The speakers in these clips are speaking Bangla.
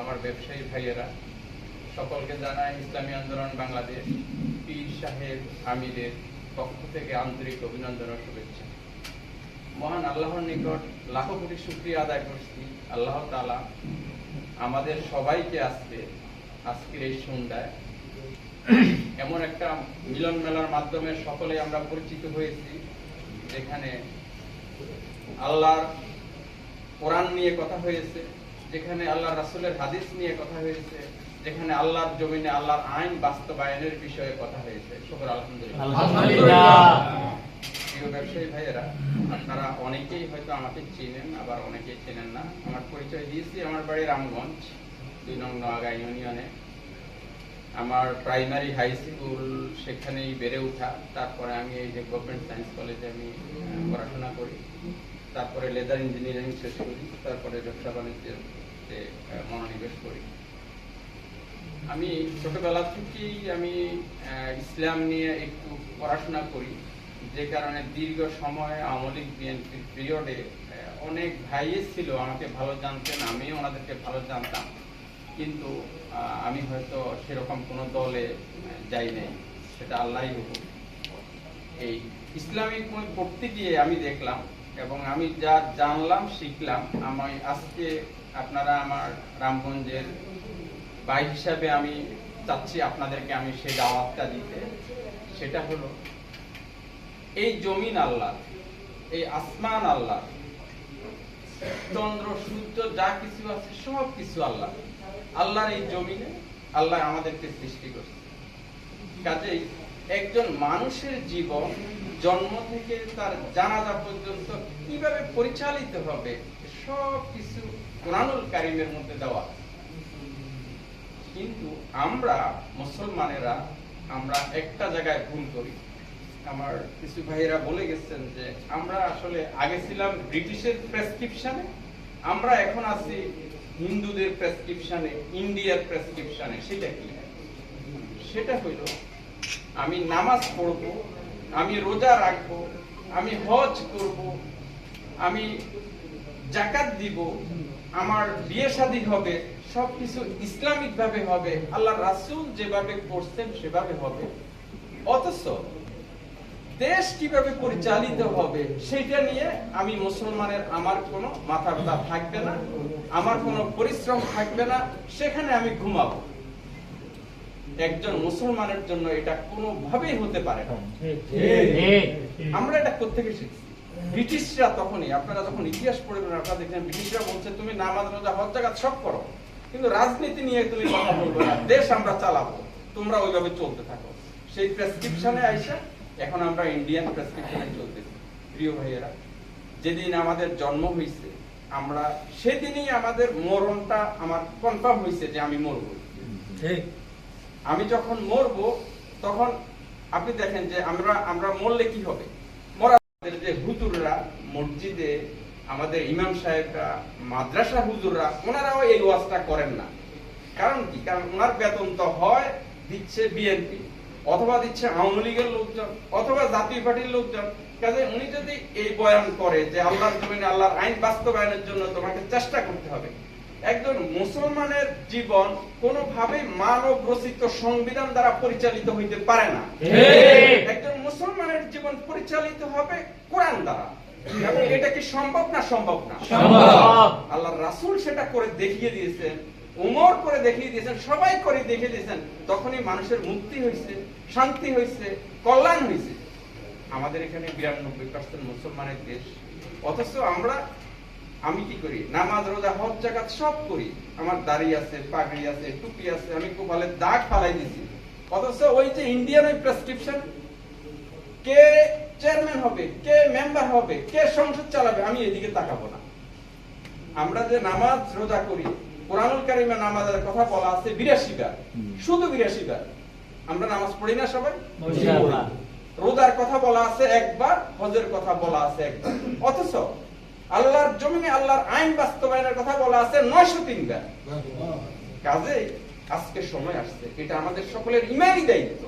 আমার ব্যবসায়ী ভাইয়েরা, সকলকে জানাই ইসলামী আন্দোলন বাংলাদেশ। পীর সাহেব আমিরের পক্ষ থেকে আন্তরিক অভিনন্দন ও শুভেচ্ছা। মহান আল্লাহর নিকট লাখো কোটি শুক্রিয়া আদায় করছি। আল্লাহ তাআলা আমাদের সবাইকে আজকে, আজকের এই সন্ধ্যায় এমন একটা মিলন মেলার মাধ্যমে সকলে আমরা পরিচিত হয়েছি, যেখানে আল্লাহর কোরআন নিয়ে কথা হয়েছে। যেখানে আল্লাহ রাসূলের হাদিস নিয়ে কথা হয়েছে যেখানে আল্লাহর জমিনে আল্লাহর আইন বাস্তবায়নের বিষয়ে কথা হয়েছে। শুকর আলহামদুলিল্লাহ। প্রিয় ব্যবসায়ী ভাইয়েরা আপনারা অনেকেই হয়তো আমাকে চেনেন আবার অনেকেই চেনেন না। আমার পরিচয় দিয়েছি আমার বাড়ি রামগঞ্জ দুই নং নোয়াগা ইউনিয়নে। আমার প্রাইমারি হাই স্কুল সেখানেই বেড়ে ওঠা। তারপরে আমি এই যে গভর্নমেন্ট সায়েন্স কলেজে আমি পড়াশোনা করি। তারপরে লেদার ইঞ্জিনিয়ারিং শেষ করি, তারপরে ব্যবসা বাণিজ্যের মনোনিবেশ করি। আমি ছোটবেলা থেকেই আমি ইসলাম নিয়ে একটু পড়াশোনা করি, যে কারণে দীর্ঘ সময় আমলিক বিএনপির পিরিয়ডে অনেক ভাইয়ে ছিল, আমাকে ভালো জানতেন, আমিও ওনাদেরকে ভালো জানতাম। কিন্তু আমি হয়তো সেরকম কোনো দলে যাই নাই, সেটা আল্লাহই হুকুম। এই ইসলামিক বই পড়তে গিয়ে আমি দেখলাম এবং আমি যা জানলাম, শিখলাম, আমি আজকে আপনারা আমার রামগঞ্জের ভাই হিসাবে আমি চাচ্ছি আপনাদেরকে আমি সেই দাওয়াতটা দিতে। সেটা হলো, এই জমিন আল্লাহ, এই আসমান আল্লাহ, চন্দ্র, সূর্য, যা কিছু আছে, সব কিছু আল্লাহ। আল্লাহর এই জমিনে আল্লাহ আমাদেরকে সৃষ্টি করছে। কাজেই একজন মানুষের জীবন জন্ম থেকে তার জানাজা পর্যন্ত কীভাবে পরিচালিত হবে সব কিছু কোরআনুল কারিমের মধ্যে দেওয়া। কিন্তু আমরা মুসলমানেরা, আমরা একটা জায়গায় ভুল করি আমার কিছু ভাইয়েরা বলে গেছেন যে, আমরা আসলে আগে ছিলাম ব্রিটিশের প্রেসক্রিপশনে, আমরা এখন আছি হিন্দুদের প্রেসক্রিপশনে, ইন্ডিয়ার প্রেসক্রিপশনে, সেটা কি সেটা হইল, আমি নামাজ পড়ব আমি রোজা রাখব, আমি হজ করব, আমি জাকাত দিব, আমার বিয়ে শাদী হবে, সবকিছু ইসলামিক ভাবে হবে, আল্লাহ রাসূল যেভাবে করছেন সেভাবে হবে। অথচ দেশ কীভাবে পরিচালিত হবে সেটা নিয়ে আমি মুসলমানের আমার কোনো মাথা ব্যথা থাকবে না, আমার কোনো পরিশ্রম থাকবে না, সেখানে আমি ঘুমাবো। একজন মুসলমানের জন্য এটা কোনোভাবেই হতে পারে না। আমরা এটা কোথেকে শিখছি? ব্রিটিশরা তখনই আপনারা যখন ইতিহাস পড়বেন আপনারা দেখবেন ব্রিটিশরা বলছে তুমি নামাজ রোজা হজ জাকাত সব করো। কিন্তু রাজনীতি নিয়ে তুমি কথা বলবে না। দেশ আমরা চালাবো। তোমরা ওইভাবে চলতে থাকো। সেই প্রেসক্রিপশনে আইসা এখন আমরা ইন্ডিয়ান প্রেসক্রিপশনে চলতেছি। প্রিয় ভাইয়েরা যেদিন আমাদের জন্ম হয়েছে আমরা সেদিনই আমাদের মরণটা আমার কনফার্ম হয়েছে যে আমি মরবো। ঠিক। আমি যখন মরবো, তখন আপনি দেখেন যে আমরা আমরা মরলে কি হবে? মরা আমাদের যে হুজুররা, মসজিদে আমাদের ইমাম সাহেবরা, মাদ্রাসা হুজুররা, ওনারাও এই ওয়াজটা করেন না। কারণ কি? কারণ ওনার বেতন তো হয়, দিচ্ছে বিএনপি, অথবা দিচ্ছে আওয়ামী লীগের লোকজন, অথবা জাতীয় পার্টির লোকজন। কাজে উনি যদি এই বয়ান করে যে আল্লাহর জমিনে আল্লাহর আইন বাস্তবায়নের জন্য তোমাকে চেষ্টা করতে হবে একজন মুসলমানের জীবন কোনোভাবে মানব রচিত সংবিধান দ্বারা পরিচালিত হইতে পারে না। একজন মুসলমানের জীবন পরিচালিত হবে কোরআন দ্বারা। এবং এটা কি সম্ভব না সম্ভব না? আল্লাহ রাসূল সেটা করে দেখিয়ে দিয়েছেন উমর করে দেখিয়ে দিয়েছেন সবাই করে দেখিয়ে দিয়েছেন তখনই মানুষের মুক্তি হয়েছে শান্তি হয়েছে কল্যাণ হয়েছে আমাদের এখানে বিরানব্বই পার্সেন্ট মুসলমানের দেশ। অথচ আমরা আমি কি করি? নামাজ রোজা হজ জাকাত সব করি। আমার দাড়ি আছে পাগড়ি আছে টুপি আছে আমি কপালে দাগ ফালাই দিছি। অথচ ওই যে ইন্ডিয়ান ওই প্রেসক্রিপশন কে চেয়ারম্যান হবে কে মেম্বার হবে কে সংসদ চালাবে আমি এদিকে তাকাবো না। আমরা যে নামাজ রোজা করি কোরআনুল কারিমে নামাজের কথা বলা আছে বিরাশি বার। শুধু বিরাশি বার। আমরা নামাজ পড়ি না সবাই? রোজার কথা বলা আছে একবার হজের কথা বলা আছে একবার। অথচ আল্লাহর জমিনে আল্লাহর আইন বাস্তবায়নের কথা বলা আছে নয়শো তিনবার কাজে আজকে সময় আসছে। এটা আমাদের সকলের ইমানই দায়িত্ব।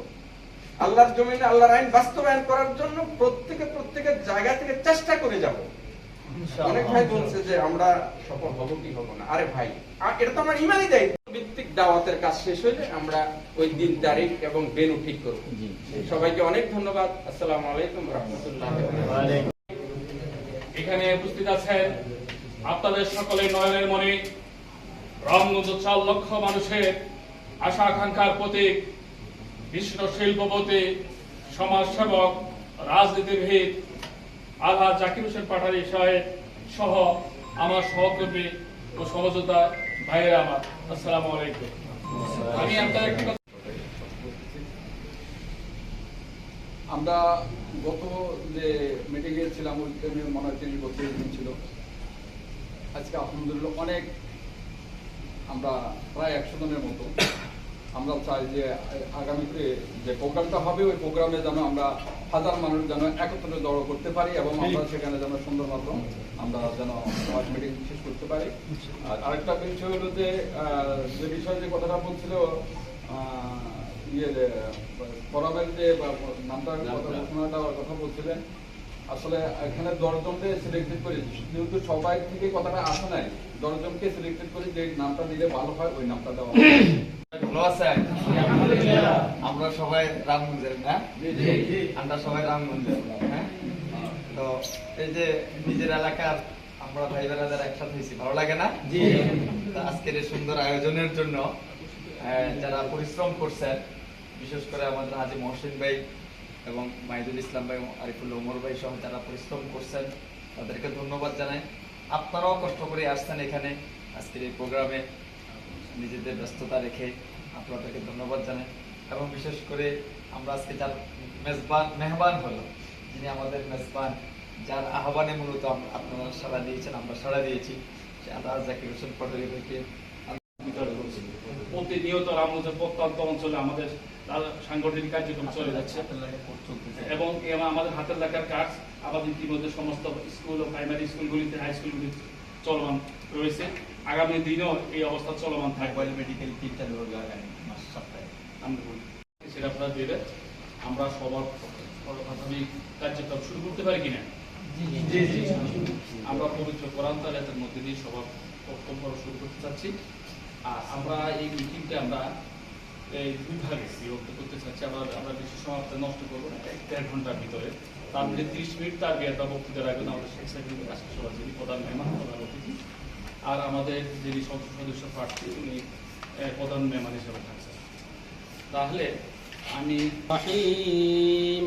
আল্লাহর জমিনে আল্লাহর আইন বাস্তবায়ন করার জন্য প্রত্যেকে প্রত্যেকের জায়গা থেকে চেষ্টা করে যাব। অনেক ভাই বলছে যে আমরা সফল হব কি হব না। আরে ভাই এটা তো আমার ইমানই দায়িত্ব। ভিত্তিক দাওয়াতের কাজ শেষ হলে আমরা ওই দিন তারিখ এবং বেনু ঠিক করব। সবাইকে অনেক ধন্যবাদ। আসসালামু আলাইকুম রহমতুল্লাহ এখানে উপস্থিত আছেন আপনাদের সকলের নয়নের মনে রামগঞ্জ চার লক্ষ মানুষের আশা আকাঙ্ক্ষার প্রতীক বিশ্ব শিল্পপতি, সমাজসেবক, রাজনীতিবিদ আলহা জাকির হোসেন পাঠারি সাহেব সহ আমার সহকর্মী ও সহযোদ্ধা ভাইয়েরা আমার। আসসালামু আলাইকুম। আমি আপনার একটি আমরা গত যে মিটিংয়ে ছিলাম ওইটা নিয়ে মনে হয় তিরিশ বছরের দিন ছিল। আজকে আলহামদুলিল্লাহ অনেক আমরা প্রায় একশো জনের মতো। আমরা চাই যে আগামীতে যে প্রোগ্রামটা হবে ওই প্রোগ্রামে যেন আমরা হাজার মানুষ যেন একত্রে জড়ো করতে পারি এবং আমরা সেখানে যেন সুন্দর মতো আমরা যেন মিটিং শেষ করতে পারি। আর আরেকটা বিষয় হলো যে যে বিষয়ে যে কথাটা বলছিল ফোরামের যে নামটা। কথা কথা বলছিলেন আসলে এখানে দশজনকে সিলেক্টেড করে যেহেতু সবাই থেকে কথাটা আসে নাই দশজনকে সিলেক্টেড করে যে নামটা দিলে ভালো হয় ওই নামটা দেওয়া ভালো আছেন আমরা সবাই রামগঞ্জের না আমরা সবাই রামগঞ্জের হ্যাঁ? তো এই যে নিজের এলাকার আমরা ভাই বেড়াদের একসাথে হয়েছি ভালো লাগে না? আজকের এই সুন্দর আয়োজনের জন্য যারা পরিশ্রম করছেন বিশেষ করে আমাদের হাজি মহসিন ভাই এবং মাহিদুল ইসলাম ভাই, আরিফুল্লাহ ওমর ভাই সহ যারা পরিশ্রম করছেন, তাদেরকে ধন্যবাদ জানাই। আপনারাও কষ্ট করে আসছেন এখানে। আজকের এই প্রোগ্রামে নিজেদের ব্যস্ততা রেখে আপনাদেরকে ধন্যবাদ জানাই। এবং বিশেষ করে আমরা আজকে যার মেজবান, মেহমান হলো যিনি আমাদের মেজবান, যার আহ্বানে মূলত আপনারা সাড়া দিয়েছেন, আমরা সাড়া দিয়েছি। আল্লাহ জাকির হোসেন ভাইকে। প্রতিনিয়ত রামগঞ্জের প্রত্যন্ত অঞ্চলে আমাদের সাংগঠনিক কার্যক্রম চলে যাচ্ছে। এবং আমাদের হাতের লেখার কাজ আমাদের ইতিমধ্যে সমস্ত স্কুল ও প্রাইমারি স্কুলগুলিতে হাই স্কুলগুলিতে চলমান রয়েছে। আগামী দিনেও এই অবস্থা চলমান থাকবে। মেডিকেল চালু হবে আগামী মাস সপ্তাহে। আমরা বলি। সেটা আপনারা দেবে আমরা সবার প্রাথমিক কার্যক্রম শুরু করতে পারি কিনা? আমরা পবিত্র কোরআন তালাতের মধ্যে দিয়ে সবার বক্তব্য শুরু করতে চাচ্ছি। আর আমরা এই মিটিংটা আমরা এই দুই ভাগে বিভক্ত করতে চাচ্ছি আমরা আমরা বেশি সময় আপনার নষ্ট করবো না এক দেড় ঘন্টার ভিতরে তার মধ্যে ত্রিশ মিনিট তার বিয়েটা বক্তৃতা রাখবেন আমাদের শেখ সাহেব আজকে সবার যিনি প্রধান মেহমান প্রধান অতিথি আর আমাদের যিনি সংসদ সদস্য প্রার্থী উনি আহ, প্রধান মেহমান হিসেবে থাকছেন তাহলে আমি الرحيم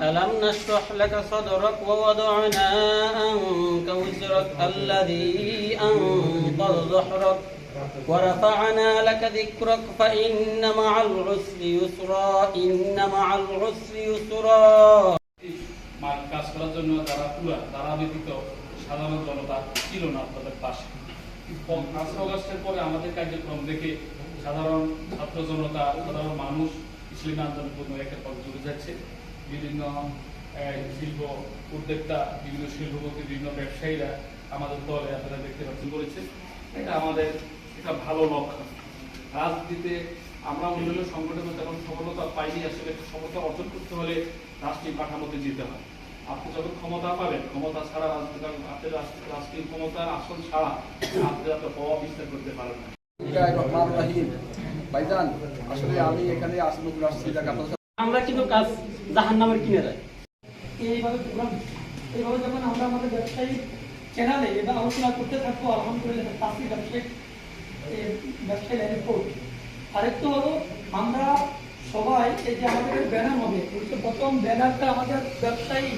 ألم نشرح لك صدرك ووضعنا عنك وزرك الذي أنقض ظهرك ورفعنا لك ذكرك فإن مع العسر يسرا إن مع العسر يسرا মাঠ কাজ করার জন্য যারা পুরা তারা ব্যতীত সাধারণ জনতা ছিল না আপনাদের পাশে পাঁচই অগস্টের পরে আমাদের কার্যক্রম দেখে সাধারণ ছাত্র জনতা সাধারণ মানুষ ইসলামী আন্দোলন পূর্ণ একের পর জুড়ে যাচ্ছে বিভিন্ন আহ, শিল্প উদ্যোক্তা বিভিন্ন শিল্পপতি বিভিন্ন ব্যবসায়ীরা আমাদের দলে আপনারা দেখতে পাচ্ছেন করেছে এটা আমাদের এটা ভালো লক্ষণ। রাজনীতিতে আমরা অন্যান্য সংগঠনে তেমন সফলতা পাইনি আসলে সফলতা অর্জন করতে হলে রাষ্ট্রীয় কাঠামোতে যেতে হয়। আপনি যখন ক্ষমতা পাবেন ক্ষমতা ছাড়া রাজনীতি আপনি রাষ্ট্রীয় ক্ষমতার আসন ছাড়া আপনি আপনার প্রভাব বিস্তার করতে পারেন না। ভাইজান আসলে আমি এখানে আসছি আমরা কিন্তু কাজ জাহান নামের কিনে দেয় এইভাবে এইভাবে যখন আমরা আমাদের ব্যবসায়িক চ্যানেলে এবার আলোচনা করতে থাকব আলহামদুলিল্লাহ এ, ব্যবসায়ী লাইনের কোর্ট আরেকটু হলো, আমরা সবাই এই যে আমাদের ব্যানার হবে প্রথম ব্যানারটা আমাদের ব্যবসায়ী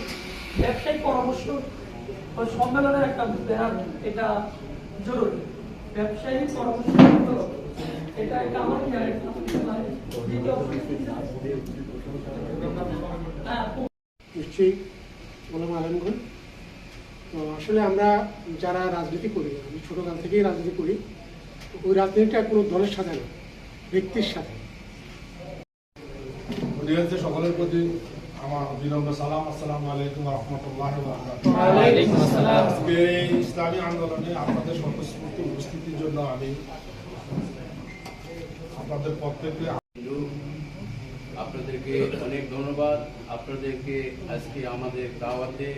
ব্যবসায়িক পরামর্শ সম্মেলনের একটা ব্যানার, এটা জরুরি। ব্যবসায়ী পরামর্শ এটা এটা আমার হ্যাঁ নিশ্চয়ই। বললাম আলমগঞ্জ তো আসলে আমরা যারা রাজনীতি করি, আমি ছোটোকাল থেকেই রাজনীতি করি ওই রাজনীতিটা কোনো দলের সাথে না ব্যক্তির সাথে। সকলের প্রতি আমার বিনম্র সালাম আসসালামু আলাইকুম রহমতুল্লাহ আজকে এই ইসলামী আন্দোলনে আপনাদের স্বতঃস্ফূর্ত উপস্থিতির জন্য আমি আপনাদের প্রত্যেককে আপনাদেরকে অনেক ধন্যবাদ। আপনাদেরকে আজকে আমাদের দাওয়াতে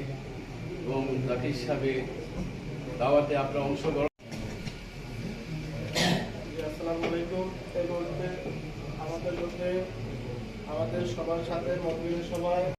এবং জাকির সাহেবের দাওয়াতে আপনারা অংশগ্রহণ আসসালামু আলাইকুম এই মুহূর্তে আমাদের মধ্যে আমাদের সবার সাথে মতবিনিময় সভায়